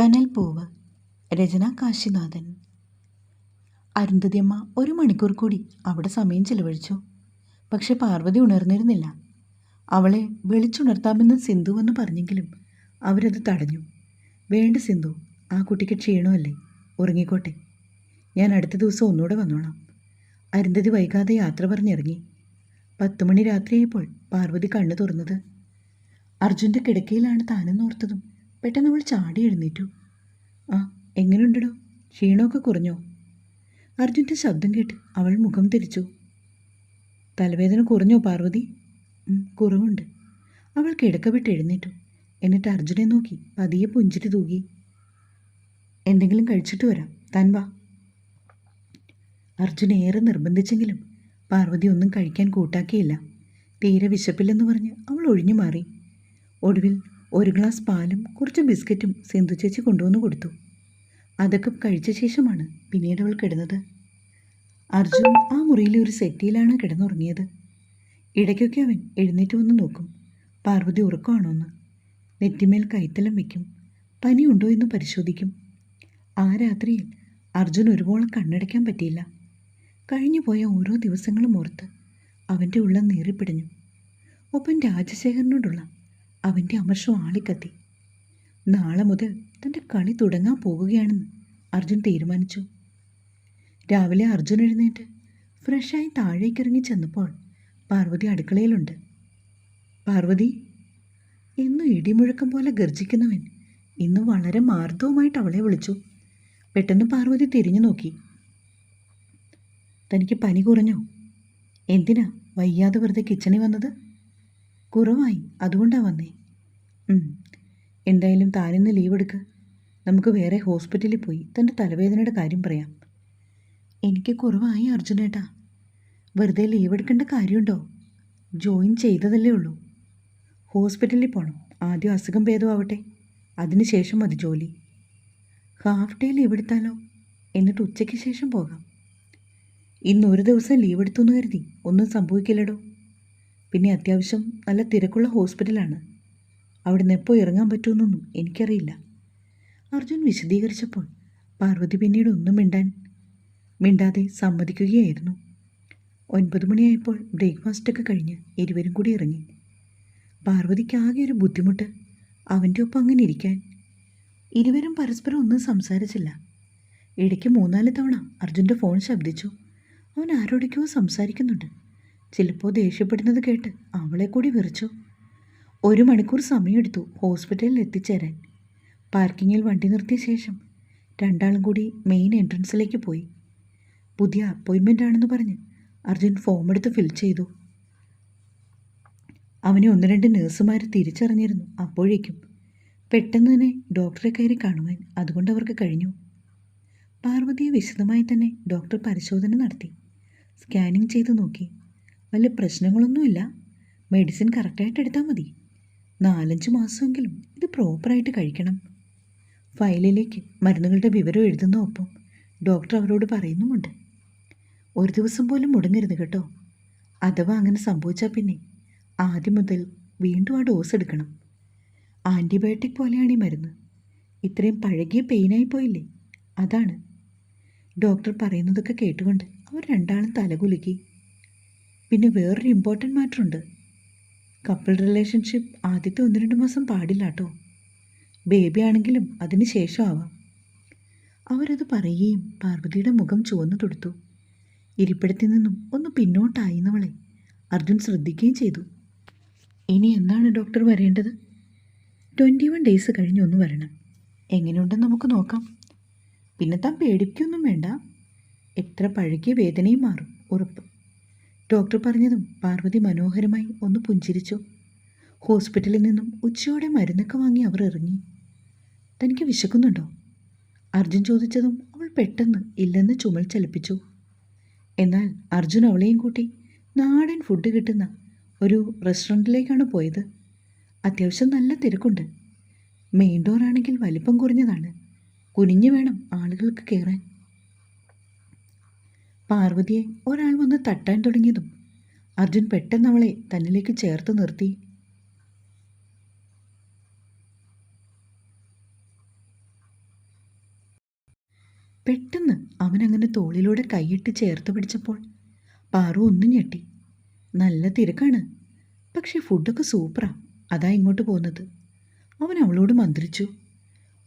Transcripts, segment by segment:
കനൽപ്പൂവ് രചന കാശിനാഥൻ. അരുന്ധതിയമ്മ ഒരു മണിക്കൂർ കൂടി അവിടെ സമയം ചിലവഴിച്ചു. പക്ഷെ പാർവതി ഉണർന്നിരുന്നില്ല. അവളെ വിളിച്ചുണർത്താമെന്ന് സിന്ധു എന്ന് പറഞ്ഞെങ്കിലും അവരത് തടഞ്ഞു. വേണ്ട സിന്ധു ആ കുട്ടിക്ക് ക്ഷീണമല്ലേ? ഉറങ്ങിക്കോട്ടെ. ഞാൻ അടുത്ത ദിവസം ഒന്നുകൂടെ വന്നോളാം. അരുന്ധതി വൈകാതെ യാത്ര പറഞ്ഞിറങ്ങി. പത്ത് മണി രാത്രിയായപ്പോൾ പാർവതി കണ്ണു തുറന്നത്. അർജുന്റെ കിടക്കയിലാണ് താനെന്നോർത്തതും പെട്ടെന്ന് അവൾ ചാടി എഴുന്നേറ്റു. ആ എങ്ങനെയുണ്ടടോ ക്ഷീണമൊക്കെ കുറഞ്ഞോ? അർജുന്റെ ശബ്ദം കേട്ട് അവൾ മുഖം തിരിച്ചു. തലവേദന കുറഞ്ഞോ പാർവതി? കുറവുണ്ട്. അവൾ കിടക്ക വിട്ട് എഴുന്നേറ്റു. എന്നിട്ട് അർജുനെ നോക്കി പതിയെ പുഞ്ചിരി തൂകി. എന്തെങ്കിലും കഴിച്ചിട്ട് വരാം. താൻ വാ. അർജുൻ ഏറെ നിർബന്ധിച്ചെങ്കിലും പാർവതി ഒന്നും കഴിക്കാൻ കൂട്ടാക്കിയില്ല. തീരെ വിശപ്പില്ലെന്ന് പറഞ്ഞ് അവൾ ഒഴിഞ്ഞു മാറി. ഒടുവിൽ ഒരു ഗ്ലാസ് പാലും കുറച്ച് ബിസ്ക്കറ്റും സിന്ധു ചേച്ചി കൊണ്ടുവന്ന് കൊടുത്തു. അതൊക്കെ കഴിച്ച ശേഷമാണ് പിന്നീട് അവൾ കിടന്നത്. അർജുൻ ആ മുറിയിലെ ഒരു സെറ്റിയിലാണ് കിടന്നുറങ്ങിയത്. ഇടയ്ക്കൊക്കെ അവൻ എഴുന്നേറ്റ് വന്ന് നോക്കും. പാർവതി ഉറക്കമാണോ എന്ന് നെറ്റിമേൽ കൈത്തലം വയ്ക്കും പനിയുണ്ടോ എന്ന് പരിശോധിക്കും. ആ രാത്രിയിൽ അർജുൻ ഒരുപോലെ കണ്ണടയ്ക്കാൻ പറ്റിയില്ല. കഴിഞ്ഞു പോയ ഓരോ ദിവസങ്ങളും ഓർത്ത് അവന്റെ ഉള്ളം നീറിപ്പിടഞ്ഞു. ഒപ്പം രാജശേഖരനോടുള്ള അവന്റെ അമർഷം ആളിക്കത്തി. നാളെ മുതൽ തന്റെ കളി തുടങ്ങാൻ പോകുകയാണെന്ന് അർജുൻ തീരുമാനിച്ചു. രാവിലെ അർജുൻ എഴുന്നേറ്റ് ഫ്രഷായി താഴേക്കിറങ്ങി ചെന്നപ്പോൾ പാർവതി അടുക്കളയിലുണ്ട്. പാർവതി എന്നും ഇടിമുഴക്കം പോലെ ഗർജിക്കുന്നവൻ ഇന്ന് വളരെ മാർദ്ദവുമായിട്ട് അവളെ വിളിച്ചു. പെട്ടെന്ന് പാർവതി തിരിഞ്ഞു നോക്കി. തനിക്ക് പനി കുറഞ്ഞോ? എന്തിനാ വയ്യാതെ വെറുതെ കിച്ചണിൽ വന്നത്? കുറവായി. അതുകൊണ്ടാണ് വന്നേ. എന്തായാലും താനിന്ന് ലീവ് എടുക്ക്. നമുക്ക് വേറെ ഹോസ്പിറ്റലിൽ പോയി തന്റെ തലവേദനയുടെ കാര്യം പറയാം. എനിക്ക് കുറവായി അർജുനേട്ടാ വെറുതെ ലീവ് എടുക്കേണ്ട കാര്യമുണ്ടോ? ജോയിൻ ചെയ്തതല്ലേ ഉള്ളൂ. ഹോസ്പിറ്റലിൽ പോകണം ആദ്യം അസുഖം ഭേദമാവട്ടെ. അതിനുശേഷം മതി ജോലി. ഹാഫ് ഡേ ലീവ് എടുത്താലോ? എന്നിട്ട് ഉച്ചയ്ക്ക് ശേഷം പോകാം. ഇന്ന് ഒരു ദിവസം ലീവ് എടുത്തു എന്ന് കരുതി. ഒന്നും സംഭവിക്കില്ലടോ. പിന്നെ അത്യാവശ്യം നല്ല തിരക്കുള്ള ഹോസ്പിറ്റലാണ്. അവിടുന്ന് എപ്പോൾ ഇറങ്ങാൻ പറ്റുമെന്നൊന്നും എനിക്കറിയില്ല. അർജുൻ വിശദീകരിച്ചപ്പോൾ പാർവതി പിന്നീട് ഒന്നും മിണ്ടാൻ മിണ്ടാതെ സമ്മതിക്കുകയായിരുന്നു. ഒൻപത് മണിയായപ്പോൾ ബ്രേക്ക്ഫാസ്റ്റൊക്കെ കഴിഞ്ഞ് ഇരുവരും കൂടി ഇറങ്ങി. പാർവതിക്ക് ആകെ ഒരു ബുദ്ധിമുട്ട് അവന്റെ ഒപ്പം അങ്ങനെ ഇരിക്കാൻ. ഇരുവരും പരസ്പരം ഒന്നും സംസാരിച്ചില്ല. ഇടയ്ക്ക് മൂന്നാൽ തവണ അർജുന്റെ ഫോൺ ശബ്ദിച്ചു. അവൻ ആരോടൊക്കെയോ സംസാരിക്കുന്നുണ്ട്. ചിലപ്പോൾ ദേഷ്യപ്പെടുന്നത് കേട്ട് അവളെ കൂടി വിറച്ചു. ഒരു മണിക്കൂർ സമയമെടുത്തു ഹോസ്പിറ്റലിൽ എത്തിച്ചേരാൻ. പാർക്കിങ്ങിൽ വണ്ടി നിർത്തിയ ശേഷം രണ്ടാളും കൂടി മെയിൻ എൻട്രൻസിലേക്ക് പോയി. പുതിയ അപ്പോയിൻമെന്റ് ആണെന്ന് പറഞ്ഞ് അർജുൻ ഫോം എടുത്ത് ഫിൽ ചെയ്തു. അവനെ ഒന്ന് രണ്ട് നേഴ്സുമാർ തിരിച്ചറിഞ്ഞിരുന്നു അപ്പോഴേക്കും പെട്ടെന്ന് തന്നെ ഡോക്ടറെ കയറി കാണുവാൻ അതുകൊണ്ട് അവർക്ക് കഴിഞ്ഞു. പാർവതിയെ വിശദമായി തന്നെ ഡോക്ടർ പരിശോധന നടത്തി. സ്കാനിങ് ചെയ്ത് നോക്കി. വലിയ പ്രശ്നങ്ങളൊന്നുമില്ല. മെഡിസിൻ കറക്റ്റായിട്ട് എടുത്താൽ മതി. നാലഞ്ച് മാസമെങ്കിലും ഇത് പ്രോപ്പറായിട്ട് കഴിക്കണം. ഫയലിലേക്ക് മരുന്നുകളുടെ വിവരം എഴുതുന്ന ഒപ്പം ഡോക്ടർ അവരോട് പറയുന്നുമുണ്ട്. ഒരു ദിവസം പോലും മുടങ്ങരുത് കേട്ടോ. അഥവാ അങ്ങനെ സംഭവിച്ചാൽ പിന്നെ ആദ്യം മുതൽ വീണ്ടും ആ ഡോസ് എടുക്കണം. ആന്റിബയോട്ടിക് പോലെയാണ് ഈ മരുന്ന്. ഇത്രയും പഴകിയ പെയിനായി പോയില്ലേ? അതാണ്. ഡോക്ടർ പറയുന്നതൊക്കെ കേട്ടുകൊണ്ട് അവർ രണ്ടാളും തലകുലുക്കി പിന്നെ വേറൊരു ഇമ്പോർട്ടന്റ് മാറ്റർ ഉണ്ട്. കപ്പിൾ റിലേഷൻഷിപ്പ് ആദ്യത്തെ ഒന്ന് രണ്ട് മാസം പാടില്ല കേട്ടോ ബേബി ആണെങ്കിലും അതിന് ശേഷം ആവാം അവരത് പറയുകയും പാർവതിയുടെ മുഖം ചുവന്നു തൊടുത്തു. ഇരിപ്പിടത്തിൽ നിന്നും ഒന്ന് പിന്നോട്ടായിരുന്നവളെ അർജുൻ ശ്രദ്ധിക്കുകയും ചെയ്തു. ഇനി എന്താണ് ഡോക്ടർ വരേണ്ടത്? ട്വന്റി വൺ ഡേയ്സ് കഴിഞ്ഞ് ഒന്ന് വരണം. എങ്ങനെയുണ്ടെന്ന് നമുക്ക് നോക്കാം. പിന്നെ താൻ പേടിക്കൊന്നും വേണ്ട. എത്ര പഴകിയ വേദനയും മാറും. ഉറപ്പ് ഡോക്ടർ പറഞ്ഞതും പാർവതി മനോഹരമായി ഒന്ന് പുഞ്ചിരിച്ചു. ഹോസ്പിറ്റലിൽ നിന്നും ഉച്ചയോടെ മരുന്നൊക്കെ വാങ്ങി അവർ ഇറങ്ങി. തനിക്ക് വിശക്കുന്നുണ്ടോ? അർജുൻ ചോദിച്ചതും അവൾ പെട്ടെന്ന് ഇല്ലെന്ന് ചുമൽ ചലിപ്പിച്ചു. എന്നാൽ അർജുൻ അവളെയും കൂട്ടി നാടൻ ഫുഡ് കിട്ടുന്ന ഒരു റെസ്റ്റോറന്റിലേക്കാണ് പോയത്. അത്യാവശ്യം നല്ല തിരക്കുണ്ട്. മെയിൻ ഡോർ ആണെങ്കിൽ വലിപ്പം കുറഞ്ഞതാണ്. കുനിഞ്ഞു വേണം ആളുകൾക്ക് കയറാൻ പാർവതിയെ ഒരാൾ വന്ന് തട്ടാൻ തുടങ്ങിയതും അർജുൻ പെട്ടെന്ന് അവളെ തന്നിലേക്ക് ചേർത്ത് നിർത്തി. പെട്ടെന്ന് അവനങ്ങനെ തോളിലൂടെ കൈയിട്ട് ചേർത്ത് പിടിച്ചപ്പോൾ പാറു ഒന്നും ഞെട്ടി. നല്ല തിരക്കാണ്. പക്ഷേ ഫുഡൊക്കെ സൂപ്പറാ അതാ ഇങ്ങോട്ട് പോകുന്നത്. അവൻ അവളോട് മന്ത്രിച്ചു.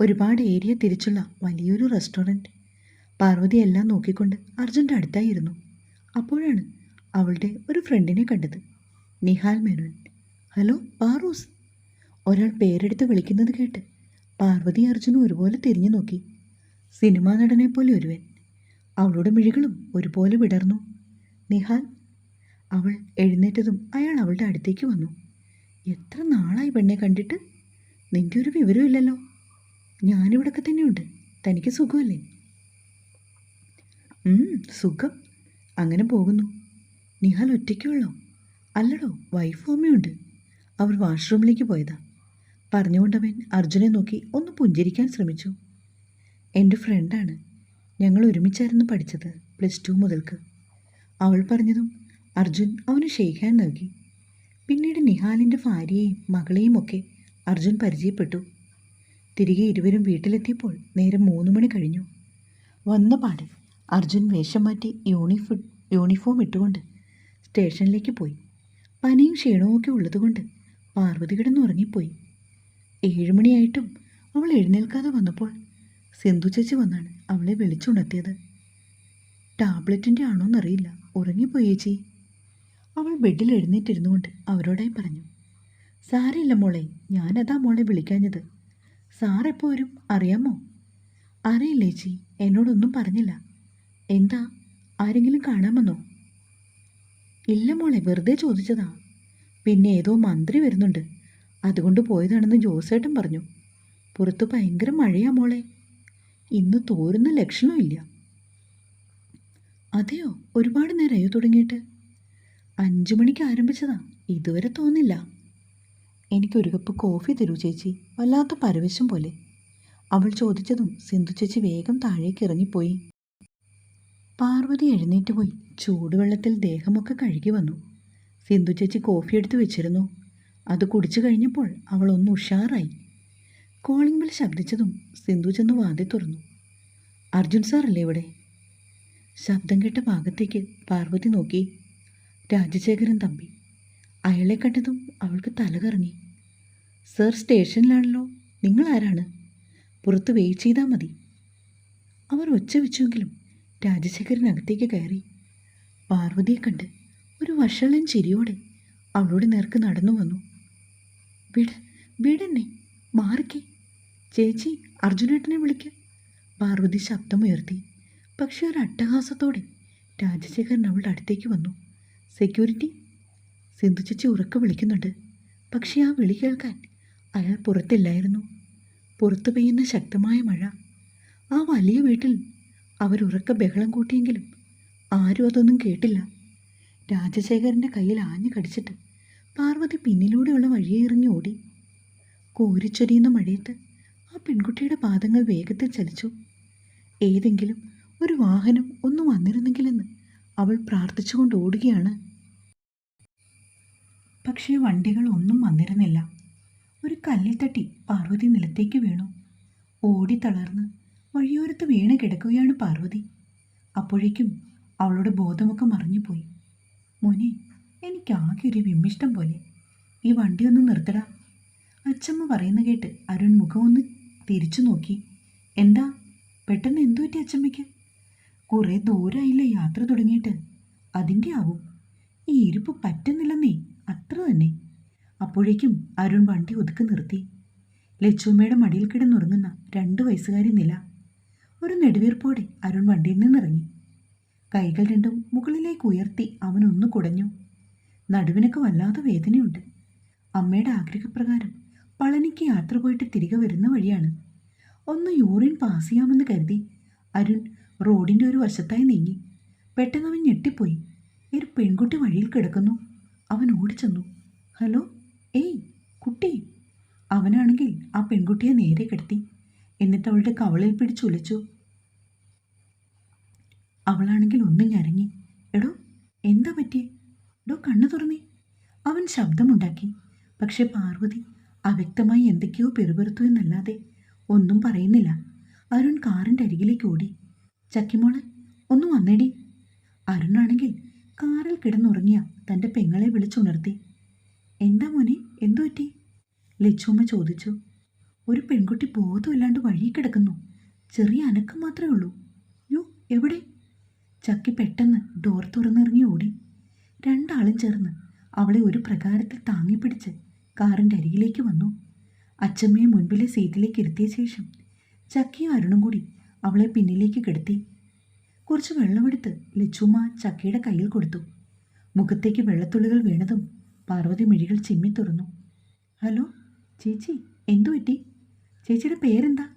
ഒരുപാട് ഏരിയ തിരിച്ചുള്ള വലിയൊരു റെസ്റ്റോറന്റ് പാർവതി എല്ലാം നോക്കിക്കൊണ്ട് അർജുന്റെ അടുത്തായിരുന്നു. അപ്പോഴാണ് അവളുടെ ഒരു ഫ്രണ്ടിനെ കണ്ടത്. നിഹാൽ മേനോൻ. ഹലോ പാറൂസ്. ഒരാൾ പേരെടുത്ത് വിളിക്കുന്നത് കേട്ട് പാർവതി അർജുനും ഒരുപോലെ തിരിഞ്ഞു നോക്കി. സിനിമാ നടനെ പോലെ ഒരുവൻ. അവളുടെ മിഴികളും ഒരുപോലെ വിടർന്നു. നിഹാൽ അവൾ എഴുന്നേറ്റതും അയാൾ അവളുടെ അടുത്തേക്ക് വന്നു. എത്ര നാളായി പെണ്ണെ കണ്ടിട്ട്? നിന്റെ ഒരു വിവരമില്ലല്ലോ ഞാനിവിടൊക്കെ തന്നെയുണ്ട്. തനിക്ക് സുഖമല്ലേ? സുഖം. അങ്ങനെ പോകുന്നു. നിഹാൽ ഒറ്റയ്ക്കുള്ളോ? അല്ലടോ വൈഫ് അമ്മയുണ്ട്. അവർ വാഷ്റൂമിലേക്ക് പോയതാ. പറഞ്ഞുകൊണ്ടവൻ അർജുനെ നോക്കി ഒന്ന് പുഞ്ചിരിക്കാൻ ശ്രമിച്ചു. എന്റെ ഫ്രണ്ടാണ് ഞങ്ങൾ ഒരുമിച്ചായിരുന്നു പഠിച്ചത് പ്ലസ് ടു മുതൽക്ക്. അവൾ പറഞ്ഞതും അർജുൻ അവന് ഷെയ്ഖാൻ നൽകി. പിന്നീട് നിഹാലിന്റെ ഭാര്യയെയും മകളെയും ഒക്കെ അർജുൻ പരിചയപ്പെട്ടു. തിരികെ ഇരുവരും വീട്ടിലെത്തിയപ്പോൾ നേരം മൂന്ന് മണി കഴിഞ്ഞു. വന്ന പാടെ. അർജുൻ വേഷം മാറ്റി യൂണിഫോ യൂണിഫോം ഇട്ടുകൊണ്ട് സ്റ്റേഷനിലേക്ക് പോയി. പനിയും ക്ഷീണവും ഒക്കെ ഉള്ളതുകൊണ്ട് പാർവതി കിടന്നുറങ്ങിപ്പോയി ഏഴുമണിയായിട്ടും അവൾ എഴുന്നേൽക്കാതെ വന്നപ്പോൾ സിന്ധു ചേച്ചി വന്നാണ് അവളെ വിളിച്ചുണർത്തിയത്. ടാബ്ലറ്റിന്റെ ആണോന്നറിയില്ല ഉറങ്ങിപ്പോയി ചേച്ചി. അവൾ ബെഡിൽ എഴുന്നേറ്റിരുന്നു കൊണ്ട് അവരോടായി പറഞ്ഞു സാരയില്ല മോളെ ഞാനതാ മോളെ വിളിക്കാഞ്ഞത്. സാറെപ്പോ വരും? അറിയാമോ? അറിയില്ല ചേച്ചി എന്നോടൊന്നും പറഞ്ഞില്ല. എന്താ? ആരെങ്കിലും കാണാമെന്നോ ഇല്ല മോളെ വെറുതെ ചോദിച്ചതാ. പിന്നെ ഏതോ മന്ത്രി വരുന്നുണ്ട്. അതുകൊണ്ട് പോയതാണെന്ന് ജോസേട്ടൻ പറഞ്ഞു. പുറത്ത് ഭയങ്കര മഴയാ മോളെ. ഇന്ന് തോരുന്ന ലക്ഷണമില്ല അതെയോ? ഒരുപാട് നേരമായോ തുടങ്ങിയിട്ട്? അഞ്ചു മണിക്ക് ആരംഭിച്ചതാ. ഇതുവരെ തോന്നില്ല. എനിക്കൊരു കപ്പ് കോഫി തരൂ ചേച്ചി. വല്ലാത്ത പരവശം പോലെ. അവൾ ചോദിച്ചതും സിന്ധു ചേച്ചി വേഗം താഴേക്ക് ഇറങ്ങിപ്പോയി. പാർവതി എഴുന്നേറ്റ് പോയി. ചൂടുവെള്ളത്തിൽ ദേഹമൊക്കെ കഴുകി വന്നു. സിന്ധു ചേച്ചി കോഫി എടുത്തു വെച്ചിരുന്നു. അത് കുടിച്ചു കഴിഞ്ഞപ്പോൾ അവൾ ഒന്ന് ഉഷാറായി. കോളിംഗ് ബെൽ ശബ്ദിച്ചതും സിന്ധു ചെന്ന് വാതി തുറന്നു. അർജുൻ സാറല്ലേ ഇവിടെ? ശബ്ദം കേട്ട ഭാഗത്തേക്ക് പാർവതി നോക്കി. രാജശേഖരൻ തമ്പി. അയാളെ കണ്ടതും അവൾക്ക് തല കറങ്ങി സർ സ്റ്റേഷനിലാണല്ലോ. നിങ്ങൾ ആരാണ് പുറത്ത് വെയിറ്റ് ചെയ്താൽ മതി. അവർ ഒച്ച വെച്ചുവെങ്കിലും രാജശേഖരൻ അകത്തേക്ക് കയറി. പാർവതിയെ കണ്ട് ഒരു വഷളൻ ചിരിയോടെ അവളോട് നേർക്ക് നടന്നു വന്നു. വിട് വിടന്നെ മാറിക്കേ. ചേച്ചി അർജുനേട്ടനെ വിളിക്ക. പാർവതി ശബ്ദമുയർത്തി. പക്ഷെ ഒരു അട്ടഹാസത്തോടെ രാജശേഖരൻ അവളുടെ അടുത്തേക്ക് വന്നു. സെക്യൂരിറ്റി? സിന്ധു ചേച്ചി ഉറക്കെ വിളിക്കുന്നുണ്ട്. പക്ഷേ ആ വിളി കേൾക്കാൻ അയാൾ പുറത്തില്ലായിരുന്നു. പുറത്തു പെയ്യുന്ന ശക്തമായ മഴ ആ വലിയ വീട്ടിൽ അവരുറക്ക ബഹളം കൂട്ടിയെങ്കിലും ആരും അതൊന്നും കേട്ടില്ല. രാജശേഖരന്റെ കയ്യിൽ ആഞ്ഞു കടിച്ചിട്ട് പാർവതി പിന്നിലൂടെയുള്ള വഴിയെ ഇറങ്ങി ഓടി. കോരിച്ചൊരിയുന്ന മഴയത്ത് ആ പെൺകുട്ടിയുടെ പാദങ്ങൾ വേഗത്തിൽ ചലിച്ചു. ഏതെങ്കിലും ഒരു വാഹനം ഒന്നും വന്നിരുന്നെങ്കിലെന്ന് അവൾ പ്രാർത്ഥിച്ചുകൊണ്ട് ഓടുകയാണ്. പക്ഷേ വണ്ടികൾ ഒന്നും വന്നിരുന്നില്ല. ഒരു കല്ലിൽ തട്ടി പാർവതി നിലത്തേക്ക് വീണു. ഓടി തളർന്ന് വഴിയോരത്ത് വീണ് കിടക്കുകയാണ് പാർവതി. അപ്പോഴേക്കും അവളുടെ ബോധമൊക്കെ മറിഞ്ഞുപോയി. മോനെ എനിക്കാകെ ഒരു വിമ്മിഷ്ടം പോലെ. ഈ വണ്ടി ഒന്ന് നിർത്തടാ. അച്ഛമ്മ പറയുന്ന കേട്ട് അരുൺ മുഖമൊന്ന് തിരിച്ചു നോക്കി. എന്താ? പെട്ടെന്ന് എന്തു പറ്റി അച്ഛമ്മയ്ക്ക് കുറേ ദൂരമായില്ലേ യാത്ര തുടങ്ങിയിട്ട്. അതിന്റെ ആവും. ഈ ഇരിപ്പ് പറ്റുന്നില്ലെന്നേ അത്ര തന്നെ. അപ്പോഴേക്കും അരുൺ വണ്ടി ഒതുക്കി നിർത്തി. ലച്ചുമ്മയുടെ മടിയിൽ കിടന്നുറങ്ങുന്ന രണ്ട് വയസ്സുകാരി നില ഒരു നെടുവീർപ്പോടെ അരുൺ വണ്ടിയിൽ നിന്നിറങ്ങി. കൈകൾ രണ്ടും മുകളിലേക്ക് ഉയർത്തി അവനൊന്നു കുടഞ്ഞു. നടുവിനൊക്കെ വല്ലാതെ വേദനയുണ്ട്. അമ്മയുടെ ആഗ്രഹപ്രകാരം പളനിക്ക് യാത്ര പോയിട്ട് തിരികെ വരുന്ന വഴിയാണ്. ഒന്ന് യൂറിൻ പാസ് ചെയ്യാമെന്ന് കരുതി അരുൺ റോഡിന്റെ ഒരു വശത്തായി നീങ്ങി. പെട്ടെന്ന് അവൻ ഞെട്ടിപ്പോയി. ഒരു പെൺകുട്ടി വഴിയിൽ കിടക്കുന്നു. അവൻ ഓടിച്ചെന്നു. ഹലോ ഏയ് കുട്ടി. അവനാണെങ്കിൽ ആ പെൺകുട്ടിയെ നേരെ കിടത്തി. എന്നിട്ട് അവളുടെ കവളിൽ പിടിച്ചുലച്ചു അവളാണെങ്കിൽ ഒന്നും ഞരങ്ങി. എടോ എന്താ പറ്റിയേ? എടോ കണ്ണു തുറന്നി. അവൻ ശബ്ദമുണ്ടാക്കി. പക്ഷെ പാർവതി അവ്യക്തമായി എന്തൊക്കെയോ പെറുപെറുത്തു എന്നല്ലാതെ ഒന്നും പറയുന്നില്ല. അരുൺ കാറിന്റെ അരികിലേക്ക് ഓടി. ചക്കിമോൾ ഒന്ന് വന്നേടി. അരുണാണെങ്കിൽ കാറിൽ കിടന്നുറങ്ങിയ തന്റെ പെങ്ങളെ വിളിച്ചുണർത്തി. എന്താ മോനെ എന്തു പറ്റി ലച്ചുമ്മ ചോദിച്ചു. ഒരു പെൺകുട്ടി ബോധമില്ലാണ്ട് വഴി കിടക്കുന്നു. ചെറിയ അനക്കം മാത്രമേ ഉള്ളൂ. യോ എവിടെ? ചക്കി പെട്ടെന്ന് ഡോർ തുറന്നിറങ്ങി ഓടി. രണ്ടാളും ചേർന്ന് അവളെ ഒരു പ്രകാരത്തിൽ താങ്ങിപ്പിടിച്ച് കാറിന്റെ അരികിലേക്ക് വന്നു. അച്ചമ്മയെ മുൻപിലെ സീറ്റിലേക്ക് ഇരുത്തിയ ശേഷം ചക്കിയും അരുണും കൂടി അവളെ പിന്നിലേക്ക് കിടത്തി. കുറച്ച് വെള്ളമെടുത്ത് ലച്ചുമ്മ ചക്കിയുടെ കയ്യിൽ കൊടുത്തു. മുഖത്തേക്ക് വെള്ളത്തുള്ളികൾ വീണതും പാർവതി മിഴികൾ ചിമ്മി തുറന്നു. ഹലോ ചേച്ചി എന്തു പറ്റി? ചേച്ചിയുടെ പേരെന്താ?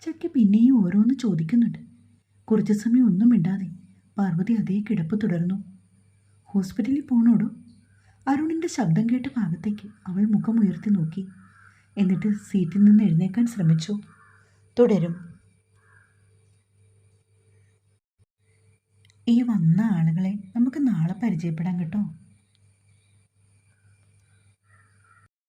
ചക്കി പിന്നെയും ഓരോന്ന് ചോദിക്കുന്നുണ്ട്. കുറച്ചു സമയം ഒന്നും മിണ്ടാതെ പാർവതി അതേ കിടപ്പ് തുടർന്നു. ഹോസ്പിറ്റലിൽ പോണോടോ? അരുണിന്റെ ശബ്ദം കേട്ട ഭാഗത്തേക്ക് അവൾ മുഖം ഉയർത്തി നോക്കി. എന്നിട്ട് സീറ്റിൽ നിന്ന് എഴുന്നേക്കാൻ ശ്രമിച്ചു. തുടരും. ഈ വന്ന ആളുകളെ നമുക്ക് നാളെ പരിചയപ്പെടാം കേട്ടോ.